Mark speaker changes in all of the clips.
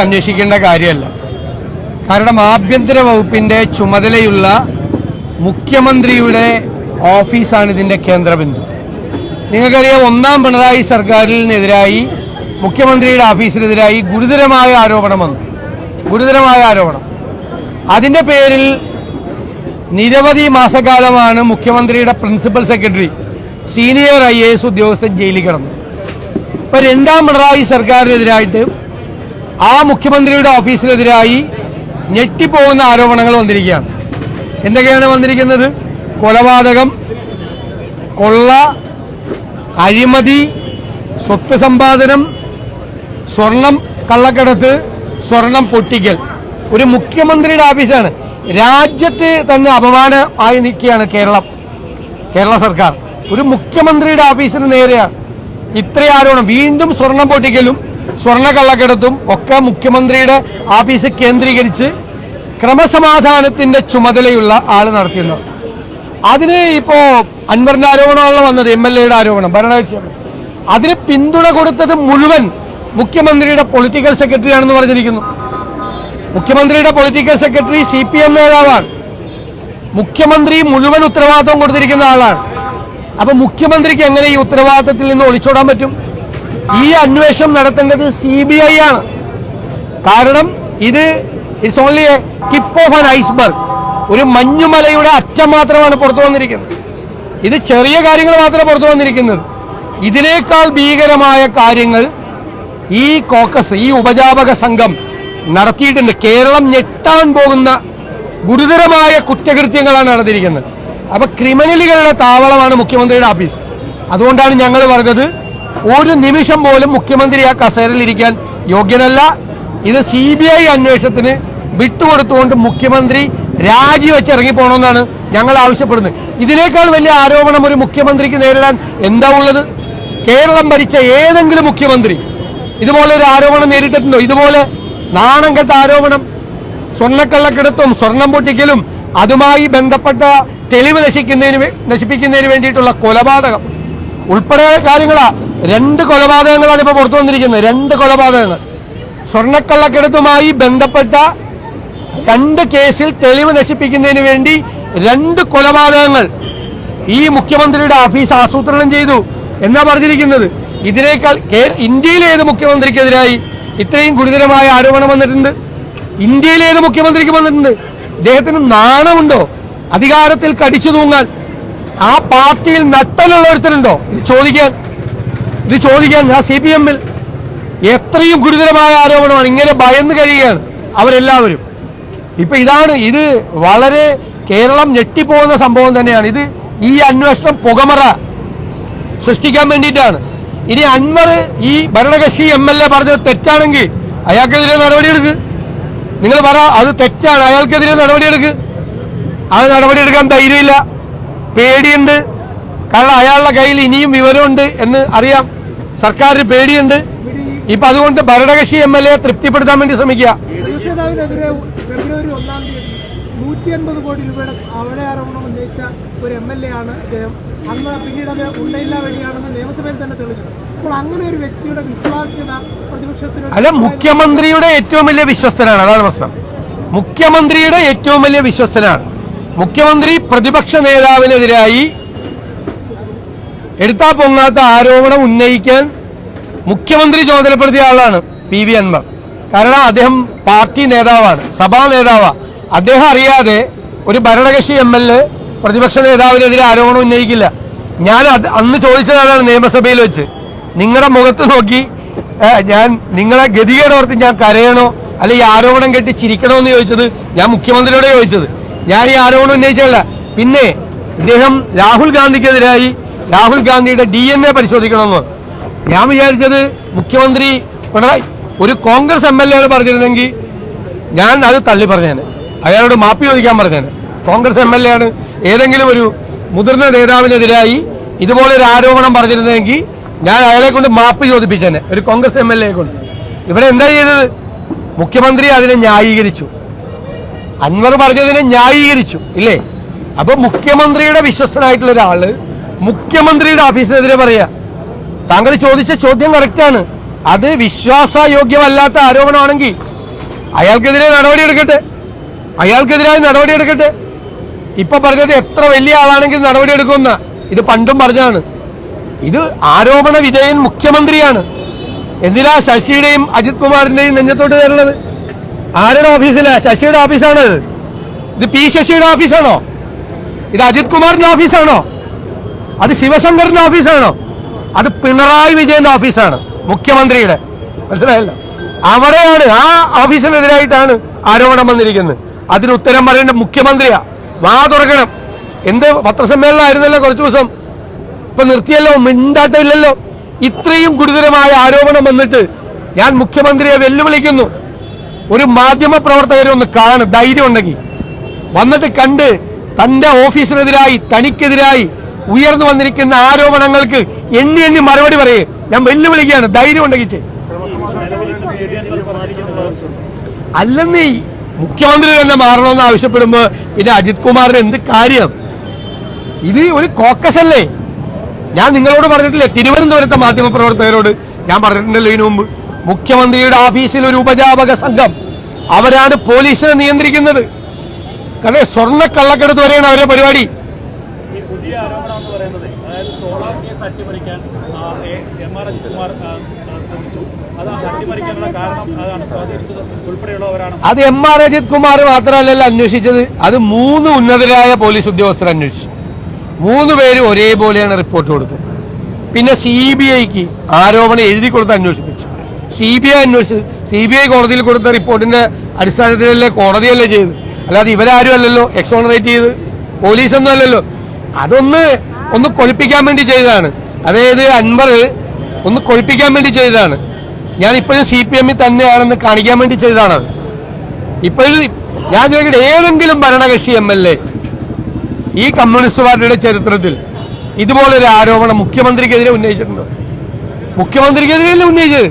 Speaker 1: അന്വേഷിക്കേണ്ട കാര്യമല്ല. കാരണം ആഭ്യന്തര വകുപ്പിന്റെ ചുമതലയുള്ള മുഖ്യമന്ത്രിയുടെ ഓഫീസാണ് ഇതിന്റെ കേന്ദ്രബിന്ദു. നിങ്ങൾക്കറിയാം ഒന്നാം പിണറായി സർക്കാരിനെതിരായി മുഖ്യമന്ത്രിയുടെ ഓഫീസിനെതിരായി ഗുരുതരമായ ആരോപണം വന്നു. ഗുരുതരമായ ആരോപണം. അതിന്റെ പേരിൽ നിരവധി മാസക്കാലമാണ് മുഖ്യമന്ത്രിയുടെ principal secretary senior I A S ഉദ്യോഗസ്ഥൻ ജയിലിൽ കിടന്നു ഇപ്പൊ രണ്ടാം പിണറായി സർക്കാരിനെതിരായിട്ട് ആ മുഖ്യമന്ത്രിയുടെ ഓഫീസിനെതിരായി ഞെട്ടിപ്പോകുന്ന ആരോപണങ്ങൾ വന്നിരിക്കുകയാണ്. എന്തൊക്കെയാണ് വന്നിരിക്കുന്നത്? കൊലപാതകം കൊള്ള അഴിമതി സ്വത്ത് സമ്പാദനം സ്വർണം കള്ളക്കടത്ത് സ്വർണം പൊട്ടിക്കൽ. ഒരു മുഖ്യമന്ത്രിയുടെ ഓഫീസാണ്. രാജ്യത്ത് തന്നെ അപമാനമായി നിൽക്കുകയാണ് കേരളം കേരള സർക്കാർ. ഒരു മുഖ്യമന്ത്രിയുടെ ഓഫീസിന് നേരെയാണ് ഇത്ര ആരോപണം. വീണ്ടും സ്വർണം പൊട്ടിക്കലും സ്വർണ കള്ളക്കടത്തും ഒക്കെ മുഖ്യമന്ത്രിയുടെ ആഫീസ് കേന്ദ്രീകരിച്ച് ക്രമസമാധാനത്തിന്റെ ചുമതലയുള്ള ആൾ നടത്തിയിരുന്നു അതിന് ഇപ്പോ അൻവറിന്റെ ആരോപണമാണല്ലോ വന്നത് എം എൽ എയുടെ ആരോപണം ഭരണകക്ഷി അതിന് പിന്തുണ കൊടുത്തത് മുഴുവൻ മുഖ്യമന്ത്രിയുടെ പൊളിറ്റിക്കൽ സെക്രട്ടറി ആണെന്ന് പറഞ്ഞിരിക്കുന്നു. മുഖ്യമന്ത്രിയുടെ political secretary C P M നേതാവാണ്. മുഖ്യമന്ത്രി മുഴുവൻ ഉത്തരവാദിത്വം കൊടുത്തിരിക്കുന്ന ആളാണ്. അപ്പൊ മുഖ്യമന്ത്രിക്ക് എങ്ങനെ ഈ ഉത്തരവാദിത്തത്തിൽ നിന്ന് ഒളിച്ചോടാൻ പറ്റും? ഈ അന്വേഷണം നടത്തേണ്ടത് സി ബി ഐ ആണ്. കാരണം ഇത് it's only a tip of an iceberg ഒരു മഞ്ഞുമലയുടെ അറ്റം മാത്രമാണ് പുറത്തു വന്നിരിക്കുന്നത്. ഇത് ചെറിയ കാര്യങ്ങൾ മാത്രമേ പുറത്തു വന്നിരിക്കുന്നത്. ഇതിനേക്കാൾ ഭീകരമായ കാര്യങ്ങൾ ഈ കോക്കസ് ഈ ഉപജാപക സംഘം നടത്തിയിട്ടുണ്ട്. കേരളം ഞെട്ടാൻ പോകുന്ന ഗുരുതരമായ കുറ്റകൃത്യങ്ങളാണ് നടന്നിരിക്കുന്നത്. അപ്പൊ ക്രിമിനലുകളുടെ താവളമാണ് മുഖ്യമന്ത്രിയുടെ ഓഫീസ് അതുകൊണ്ടാണ് ഞങ്ങൾ പറഞ്ഞത് ഒരു നിമിഷം പോലും മുഖ്യമന്ത്രി ആ കസേരയിൽ ഇരിക്കാൻ യോഗ്യനല്ല. ഇത് സി ബി ഐ അന്വേഷണത്തിന് വിട്ടുകൊടുത്തുകൊണ്ട് മുഖ്യമന്ത്രി രാജിവെച്ച് ഇറങ്ങിപ്പോണമെന്നാണ് ഞങ്ങൾ ആവശ്യപ്പെടുന്നത്. ഇതിനേക്കാൾ വലിയ ആരോപണം ഒരു മുഖ്യമന്ത്രിക്ക് നേരിടാൻ എന്താ ഉള്ളത്? കേരളം ഭരിച്ച ഏതെങ്കിലും മുഖ്യമന്ത്രി ഇതുപോലെ ഒരു ആരോപണം നേരിട്ടിട്ടുണ്ടോ? ഇതുപോലെ നാണം കെട്ട ആരോപണം സ്വർണക്കള്ളക്കെടുത്തും സ്വർണം പൊട്ടിക്കലും അതുമായി ബന്ധപ്പെട്ട തെളിവ് നശിക്കുന്നതിന് നശിപ്പിക്കുന്നതിന് വേണ്ടിയിട്ടുള്ള കൊലപാതകം ഉൾപ്പെടെ കാര്യങ്ങളാ. രണ്ട് കൊലപാതകങ്ങളാണ് ഇപ്പോൾ പുറത്തു വന്നിരിക്കുന്നത്. രണ്ട് കൊലപാതകങ്ങൾ. സ്വർണക്കള്ളക്കെടുത്തുമായി ബന്ധപ്പെട്ട രണ്ട് കേസിൽ തെളിവ് നശിപ്പിക്കുന്നതിന് വേണ്ടി രണ്ട് കൊലപാതകങ്ങൾ ഈ മുഖ്യമന്ത്രിയുടെ ഓഫീസ് ആസൂത്രണം ചെയ്തു എന്നാ പറഞ്ഞിരിക്കുന്നത്. ഇതിനേക്കാൾ ഇന്ത്യയിലെ ഏത് മുഖ്യമന്ത്രിക്കെതിരായി ഇത്രയും ഗുരുതരമായ ആരോപണം വന്നിട്ടുണ്ട്? ഇന്ത്യയിലെ ഏത് മുഖ്യമന്ത്രിക്ക് വന്നിട്ടുണ്ട്? അദ്ദേഹത്തിന് നാണമുണ്ടോ? അധികാരത്തിൽ കടിച്ചു തൂങ്ങാൻ ആ പാർട്ടിയിൽ നട്ടലുള്ള ഒരുത്തരുണ്ടോ ചോദിക്കാൻ ഇത് ചോദിക്കാൻ ആ സി പി എമ്മിൽ എത്രയും ഗുരുതരമായ ആരോപണമാണ്. ഇങ്ങനെ ഭയന്ന് കഴിയുകയാണ് അവരെല്ലാവരും. ഇപ്പൊ ഇതാണ് ഇത് വളരെ കേരളം ഞെട്ടിപ്പോകുന്ന സംഭവം തന്നെയാണ്. ഇത് ഈ അന്വേഷണം പുകമറ സൃഷ്ടിക്കാൻ വേണ്ടിയിട്ടാണ്. ഇനി അൻവർ ഈ ഭരണകക്ഷി എം എൽ എ പറഞ്ഞത് തെറ്റാണെങ്കിൽ അയാൾക്കെതിരെ നടപടിയെടുക്ക്. നിങ്ങൾ പറ അത് തെറ്റാണ് അയാൾക്കെതിരെ നടപടിയെടുക്ക്. അത് നടപടിയെടുക്കാൻ ധൈര്യമില്ല. പേടിയുണ്ട്. കാരണം അയാളുടെ കയ്യിൽ ഇനിയും വിവരമുണ്ട് എന്ന് അറിയാം. സർക്കാരിന് പേടിയുണ്ട്. ഇപ്പൊ അതുകൊണ്ട് ഭരണകക്ഷി എം എൽ എ തൃപ്തിപ്പെടുത്താൻ വേണ്ടി ശ്രമിക്കുക.
Speaker 2: നൂറ്റി അൻപത് കോടി രൂപയുടെ അവിടെ ആരോപണം ഉന്നയിച്ച ഒരു എം എൽ എ ആണ് അന്ന് പിന്നീട് അത് ഉണ്ടയില്ല വഴിയാണെന്ന് നിയമസഭയിൽ തന്നെ തെളിഞ്ഞു. അപ്പോൾ അങ്ങനെ ഒരു വ്യക്തിയുടെ വിശ്വാസ്യത പ്രതിപക്ഷത്തിന്
Speaker 1: അല്ല മുഖ്യമന്ത്രിയുടെ ഏറ്റവും വലിയ വിശ്വസ്തനാണ്. അതാണ് പ്രശ്നം. മുഖ്യമന്ത്രിയുടെ ഏറ്റവും വലിയ വിശ്വസ്തനാണ്. മുഖ്യമന്ത്രി പ്രതിപക്ഷ നേതാവിനെതിരായി എടുത്താ പൊങ്ങാത്ത ആരോപണം ഉന്നയിക്കാൻ മുഖ്യമന്ത്രി ചുമതലപ്പെടുത്തിയ ആളാണ് പി വി അൻവർ. കാരണം അദ്ദേഹം പാർട്ടി നേതാവാണ് സഭാ നേതാവാണ് അദ്ദേഹം അറിയാതെ ഒരു ഭരണകക്ഷി എം എൽ എ പ്രതിപക്ഷ നേതാവിനെതിരെ ആരോപണം ഉന്നയിക്കില്ല. ഞാൻ അന്ന് ചോദിച്ചതാണ് നിയമസഭയിൽ വെച്ച്? നിങ്ങളുടെ മുഖത്ത് നോക്കി ഞാൻ നിങ്ങളെ ഗതികേട് ഓർത്ത് ഞാൻ കരയണോ? അല്ലെ ഈ ആരോപണം കെട്ടി ചിരിക്കണോ എന്ന് ചോദിച്ചത് ഞാൻ മുഖ്യമന്ത്രിയോട് ചോദിച്ചത്. ഞാൻ ഈ ആരോപണം ഉന്നയിച്ചല്ല പിന്നെ ഇദ്ദേഹം രാഹുൽ ഗാന്ധിക്കെതിരായി രാഹുൽ ഗാന്ധിയുടെ ഡി എൻ എ പരിശോധിക്കണമെന്ന്. ഞാൻ വിചാരിച്ചത് മുഖ്യമന്ത്രി പിണറായി ഒരു കോൺഗ്രസ് എം എൽ എ പറഞ്ഞിരുന്നെങ്കിൽ ഞാൻ അത് തള്ളി പറഞ്ഞേനെ. അയാളോട് മാപ്പി ചോദിക്കാൻ പറഞ്ഞേനെ. കോൺഗ്രസ് എം എൽ എ ആണ് ഏതെങ്കിലും ഒരു മുതിർന്ന നേതാവിനെതിരായി ഇതുപോലെ ഒരു ആരോപണം പറഞ്ഞിരുന്നെങ്കിൽ ഞാൻ അയാളെ കൊണ്ട് മാപ്പ് ചോദിപ്പിച്ചേനെ ഒരു കോൺഗ്രസ് എം എൽ എ കൊണ്ട്. ഇവിടെ എന്താ ചെയ്തത്? മുഖ്യമന്ത്രി അതിനെ ന്യായീകരിച്ചു. അൻവർ പറഞ്ഞതിനെ ന്യായീകരിച്ചു ഇല്ലേ? അപ്പൊ മുഖ്യമന്ത്രിയുടെ വിശ്വസ്തനായിട്ടുള്ള ഒരാൾ മുഖ്യമന്ത്രിയുടെ ഓഫീസിനെതിരെ പറയാ താങ്കൾ ചോദിച്ച ചോദ്യം കറക്റ്റാണ് അത് വിശ്വാസയോഗ്യമല്ലാത്ത ആരോപണമാണെങ്കിൽ അയാൾക്കെതിരെ നടപടിയെടുക്കട്ടെ അയാൾക്കെതിരായി നടപടിയെടുക്കട്ടെ ഇപ്പൊ പറഞ്ഞത് എത്ര വലിയ ആളാണെങ്കിൽ നടപടിയെടുക്കുന്ന ഇത് പണ്ടും പറഞ്ഞാണ് ഇത് ആരോപണ വിധേയൻ മുഖ്യമന്ത്രിയാണ്. എന്തിനാ ശശിയുടെയും അജിത് കുമാറിന്റെയും നെഞ്ഞത്തോട്ട് കയറുന്നത്? ആരുടെ ഓഫീസിലാ? ശശിയുടെ ഓഫീസാണത്. ഇത് പി ശശിയുടെ ഓഫീസാണോ? ഇത് അജിത് കുമാറിന്റെ ഓഫീസാണോ? അത് ശിവശങ്കറിന്റെ ഓഫീസാണോ? അത് പിണറായി വിജയന്റെ ഓഫീസാണ് മുഖ്യമന്ത്രിയുടെ. മനസ്സിലായല്ലോ? അവിടെയാണ് ആ ഓഫീസിനെതിരായിട്ടാണ് ആരോപണം വന്നിരിക്കുന്നത്. അതിന് ഉത്തരം പറയേണ്ട മുഖ്യമന്ത്രിയാ. വാ തുറക്കണം. എന്ത് പത്രസമ്മേളനമായിരുന്നല്ലോ കുറച്ചു ദിവസം? ഇപ്പൊ നിർത്തിയല്ലോ മിണ്ടാട്ടമില്ലല്ലോ. ഇത്രയും ഗുരുതരമായ ആരോപണം വന്നിട്ട് ഞാൻ മുഖ്യമന്ത്രിയെ വെല്ലുവിളിക്കുന്നു. ഒരു മാധ്യമ പ്രവർത്തകരെ ഒന്ന് കാണും ധൈര്യം ഉണ്ടെങ്കിൽ. വന്നിട്ട് കണ്ട് തന്റെ ഓഫീസിനെതിരായി തനിക്കെതിരായി ഉയർന്നു വന്നിരിക്കുന്ന ആരോപണങ്ങൾക്ക് എണ്ണി എണ്ണി മറുപടി പറയേ. ഞാൻ വെല്ലുവിളിക്കുകയാണ്. ധൈര്യം ഉണ്ടെങ്കിൽ അല്ലെന്ന് മുഖ്യമന്ത്രി തന്നെ മാറണമെന്ന് ആവശ്യപ്പെടുമ്പോ പിന്നെ അജിത് കുമാറിന് എന്ത് കാര്യം? ഇത് ഒരു കോക്കസ് അല്ലേ? ഞാൻ നിങ്ങളോട് പറഞ്ഞിട്ടില്ലേ തിരുവനന്തപുരത്തെ മാധ്യമപ്രവർത്തകരോട് ഞാൻ പറഞ്ഞിട്ടുണ്ടല്ലോ ഇതിനു മുമ്പ്. മുഖ്യമന്ത്രിയുടെ ഓഫീസിൽ ഒരു ഉപജാപക സംഘം. അവരാണ് പോലീസിനെ നിയന്ത്രിക്കുന്നത്. കാരണം സ്വർണ കള്ളക്കടത്ത് വരെയാണ് അവരുടെ പരിപാടി.
Speaker 3: ആരോപണം എന്ന് പറയുന്നത്. അതായത് സോളാർ കേസ് അട്ടിമറിക്കാൻ എ- ആർ അജിത്കുമാർ ആ, ആ, ശ്രമിച്ചു. അത് അട്ടിമറിക്കാനുള്ള കാരണം അതാണ്. സ്വാധീനിച്ചത് ഉൾപ്പെടെയുള്ളവരാണ്.
Speaker 1: അത് എം ആർ അജിത് കുമാർ മാത്രമല്ലല്ലോ അന്വേഷിച്ചത്. അത് മൂന്ന് ഉന്നതരായ പോലീസ് ഉദ്യോഗസ്ഥർ അന്വേഷിച്ചു. മൂന്ന് പേരും ഒരേപോലെയാണ് റിപ്പോർട്ട് കൊടുത്തത്. പിന്നെ സി ബി ഐക്ക് ആരോപണം എഴുതി കൊടുത്ത് അന്വേഷിപ്പിച്ചു. സി ബി ഐ അന്വേഷിച്ചു സി ബി ഐ കോടതിയിൽ കൊടുത്ത റിപ്പോർട്ടിന്റെ അടിസ്ഥാനത്തിലല്ലേ കോടതിയല്ലേ ചെയ്ത് അല്ലാതെ ഇവരാരും അല്ലല്ലോ എക്സോണറേറ്റ് ചെയ്ത്. പോലീസൊന്നും അല്ലല്ലോ. അതൊന്ന് ഒന്ന് കൊഴിപ്പിക്കാൻ വേണ്ടി ചെയ്തതാണ്. അതായത് അൻവർ ഒന്ന് കൊഴിപ്പിക്കാൻ വേണ്ടി ചെയ്തതാണ്. ഞാൻ ഇപ്പോഴും സി പി എമ്മിൽ തന്നെയാണെന്ന് കാണിക്കാൻ വേണ്ടി ചെയ്തതാണ് ഇപ്പോഴും ഞാൻ ചോദിക്കട്ടെ ഏതെങ്കിലും ഭരണകക്ഷി എം എൽ എ ഈ കമ്മ്യൂണിസ്റ്റ് പാർട്ടിയുടെ ചരിത്രത്തിൽ ഇതുപോലൊരു ആരോപണം മുഖ്യമന്ത്രിക്കെതിരെ ഉന്നയിച്ചിട്ടുണ്ടോ? മുഖ്യമന്ത്രിക്കെതിരെയല്ലേ ഉന്നയിച്ചത്?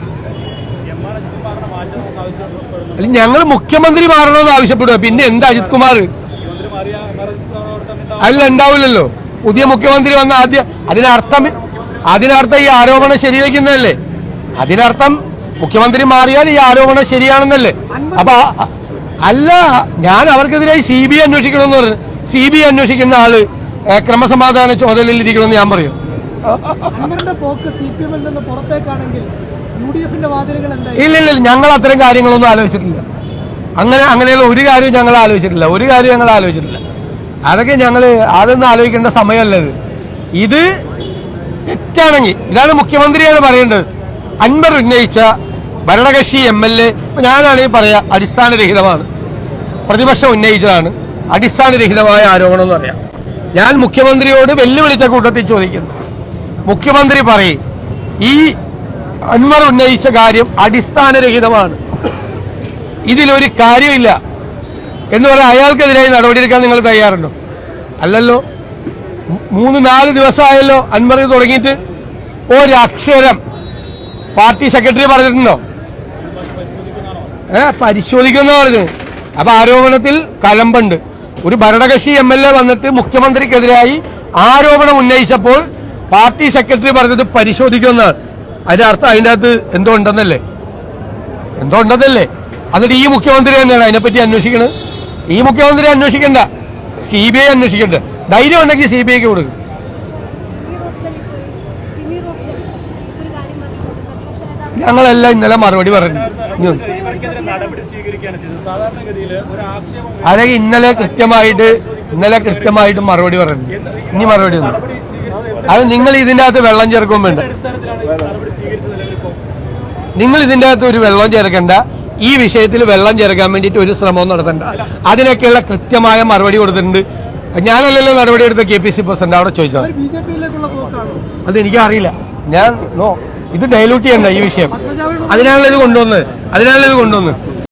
Speaker 1: ഞങ്ങൾ മുഖ്യമന്ത്രി മാറണമെന്ന് ആവശ്യപ്പെടുക പിന്നെ എന്താ അജിത് കുമാർ
Speaker 3: മുഖ്യമന്ത്രി മാറിയ എം ആർ
Speaker 1: ഉണ്ടാവില്ലല്ലോ. പുതിയ മുഖ്യമന്ത്രി വന്ന ആദ്യം അതിനർത്ഥം അതിനർത്ഥം ഈ ആരോപണം ശരിവെക്കുന്നതല്ലേ? അതിനർത്ഥം മുഖ്യമന്ത്രി മാറിയാൽ ഈ ആരോപണം ശരിയാണെന്നല്ലേ? അപ്പൊ അല്ല ഞാൻ അവർക്കെതിരായി സി ബി ഐ അന്വേഷിക്കണമെന്ന് പറഞ്ഞു. സി ബി ഐ അന്വേഷിക്കുന്ന ആൾ ക്രമസമാധാന ചുമതലയിൽ ഇരിക്കണമെന്ന് ഞാൻ പറയും. ഇല്ല ഇല്ല, ഞങ്ങൾ അത്തരം കാര്യങ്ങളൊന്നും ആലോചിച്ചിട്ടില്ല. അങ്ങനെ അങ്ങനെയുള്ള ഒരു കാര്യം ഞങ്ങൾ ആലോചിച്ചിട്ടില്ല. ഒരു കാര്യം ഞങ്ങൾ ആലോചിച്ചിട്ടില്ല. അതൊക്കെ ഞങ്ങൾ അതൊന്നും ആലോചിക്കേണ്ട സമയമല്ല ഇത്. ഇത് തെറ്റാണെങ്കിൽ ഇതാണ് മുഖ്യമന്ത്രിയാണ് പറയേണ്ടത്. അൻപർ ഉന്നയിച്ച ഭരണകക്ഷി എം എൽ എ ഞാനാണെങ്കിൽ പറയാം അടിസ്ഥാനരഹിതമാണ്. പ്രതിപക്ഷം ഉന്നയിച്ചതാണ്. അടിസ്ഥാനരഹിതമായ ആരോപണം എന്ന് പറയാം. ഞാൻ മുഖ്യമന്ത്രിയോട് വെല്ലുവിളിച്ച കൂട്ടത്തിൽ ചോദിക്കുന്നു. മുഖ്യമന്ത്രി പറയും ഈ അൻവർ ഉന്നയിച്ച കാര്യം അടിസ്ഥാനരഹിതമാണ്. ഇതിലൊരു കാര്യമില്ല. എന്ന് പറഞ്ഞാൽ അയാൾക്കെതിരായി നടപടിയെടുക്കാൻ നിങ്ങൾ തയ്യാറുണ്ടോ? അല്ലല്ലോ. മൂന്ന് നാല് ദിവസമായല്ലോ അൻവർ തുടങ്ങിയിട്ട്. ഒരക്ഷരം. പാർട്ടി സെക്രട്ടറി പറഞ്ഞിട്ടുണ്ടോ? ഏ പരിശോധിക്കുന്ന പറഞ്ഞത് അപ്പൊ ആരോപണത്തിൽ കലമ്പുണ്ട്. ഒരു ഭരണകക്ഷി എം എൽ എ വന്നിട്ട് മുഖ്യമന്ത്രിക്കെതിരായി ആരോപണം ഉന്നയിച്ചപ്പോൾ പാർട്ടി സെക്രട്ടറി പറഞ്ഞത് പരിശോധിക്കുമെന്നാണ് അതിന്റെ അർത്ഥം അതിന്റെ അകത്ത് എന്തോ ഉണ്ടെന്നല്ലേ? എന്തോ ഉണ്ടെന്നല്ലേ? എന്നിട്ട് ഈ മുഖ്യമന്ത്രി തന്നെയാണ് അതിനെപ്പറ്റി അന്വേഷിക്കുന്നത് ഈ മുഖ്യമന്ത്രി അന്വേഷിക്കണ്ട. സി ബി ഐ അന്വേഷിക്കണ്ട. ധൈര്യം ഉണ്ടെങ്കിൽ സി ബി ഐക്ക് കൊടുക്കും. ഞങ്ങളെല്ലാം ഇന്നലെ മറുപടി പറഞ്ഞു. അല്ലെങ്കിൽ ഇന്നലെ കൃത്യമായിട്ട് ഇന്നലെ കൃത്യമായിട്ട് മറുപടി പറഞ്ഞു. ഇനി മറുപടി ഒന്നും. അത് നിങ്ങൾ ഇതിന്റെ അകത്ത് വെള്ളം ചേർക്കും വേണ്ട.
Speaker 3: അടിസ്ഥാനത്തിലാണ് ഈ നടപടി സ്വീകരിച്ചത് നിലവിലിപ്പോൾ
Speaker 1: നിങ്ങൾ ഇതിന്റെ അകത്ത് ഒരു വെള്ളം ചേർക്കണ്ട. ഈ വിഷയത്തിൽ വെള്ളം ചേർക്കാൻ വേണ്ടിയിട്ട് ഒരു ശ്രമവും നടത്തണ്ട. അതിനൊക്കെയുള്ള കൃത്യമായ മറുപടി കൊടുത്തിട്ടുണ്ട്. ഞാനല്ലല്ലോ നടപടി എടുത്ത കെ പി സി പ്രസിഡന്റ്. അവിടെ ചോദിച്ചത് അത് എനിക്കറിയില്ല ഞാൻ നോ ഇത് ഡൈലൂട്ട് ചെയ്യണ്ട ഈ വിഷയം. അതിനാണല്ലോ ഇത് കൊണ്ടുവന്നത്. അതിനാണല്ലോ ഇത് കൊണ്ടുവന്നത്.